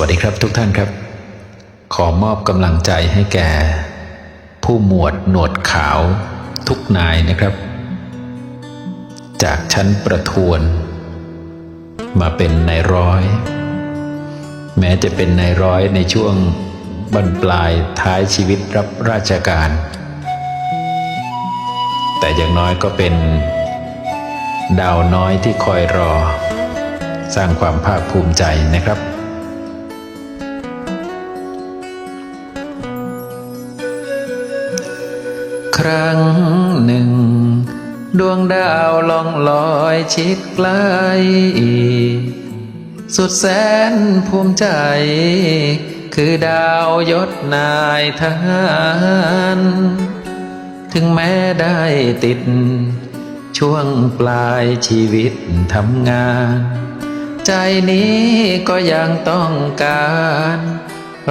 วัสดีครับทุกท่านครับ ขอมอบกำลังใจให้แก่ ผู้หมวดหนวดขาวทุกนายนะครับ จากชั้นประทวน มาเป็นนายร้อย แม้จะเป็นนายร้อยในช่วงบรรปลายท้ายชีวิตรับราชการ แต่อย่างน้อยก็เป็น ดาวน้อยที่คอยรอ สร้างความภาคภูมิใจนะครับ ครั้งหนึ่ง ดวงดาวล่องลอยชิดไกล สุดแสนภูมิใจ คือดาวยศนายทหารถึงแม้ได้ติด ช่วงปลายชีวิตทำงาน ใจนี้ก็ยังต้องการ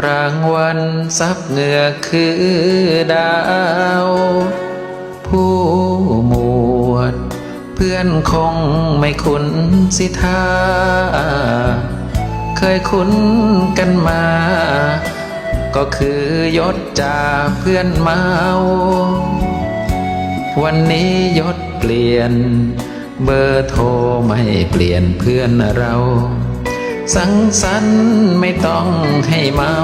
รางวัลซับเหงือคือดาว ผู้หมวด เพื่อนคงไม่คุ้นสิทาเคยคุ้นกันมา ก็คือยศจากเพื่อนเมา วันนี้ยศเปลี่ยน เบอร์โทรไม่เปลี่ยนเพื่อนเรา สังสรรค์ไม่ต้องให้เมา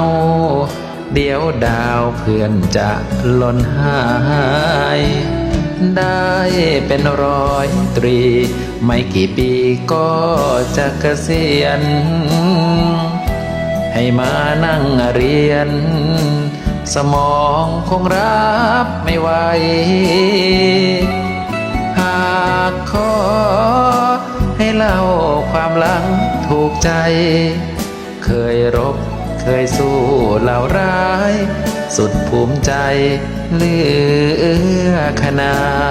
เดี๋ยวดาวเพื่อนจะหล่นหา เป็นร้อยตรี ไม่กี่ปีก็จะเกษียณ ให้มานั่งเรียน สมองคงรับไม่ไหว หากขอให้เล่าความหลังถูกใจ เคยรบเคยสู้เหล่าร้าย สุดภูมิใจเลือขนาด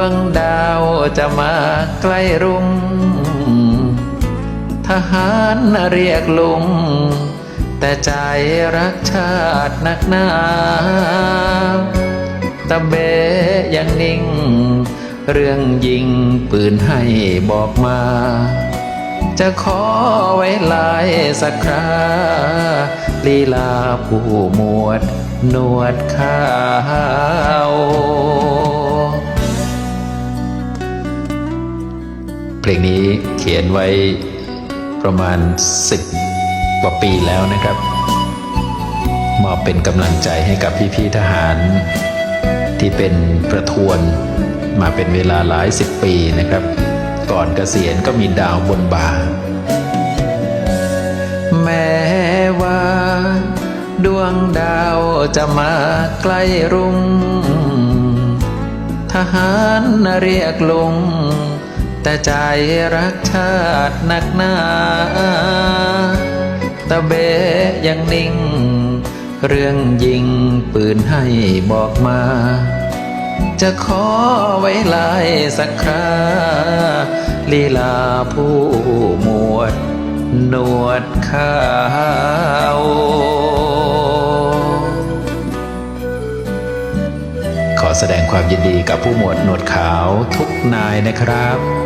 วงดาวจะมาใกล้รุ่ง ทหารเรียกลุง แต่ใจรักชาตินักหนาตะเบยังนิ่ง เรื่องยิงปืนให้บอกมา จะขอไว้ลายสักคราลีลาผู้หมวดนวดข้าว เพลงนี้เขียนไว้ประมาณสิบกว่าปีแล้วนะครับ มอบเป็นกำลังใจให้กับพี่ๆทหาร ที่เป็นประทวนมาเป็นเวลาหลายสิบปีนะครับ ก่อนเกษียณก็มีดาวบนบ่า แม้ว่า ดวงดาวจะมาใกล้รุ่ง ทหารเรียกลุง แต่ใจรักชาตินักหนาตะเบยังนิ่ง เรื่องยิงปืนให้บอกมา จะขอไว้ลายสักคราลีลาผู้หมวด หนวดขาวขอแสดงความยินดีกับผู้หมวดหนวดขาวทุกนายนะครับ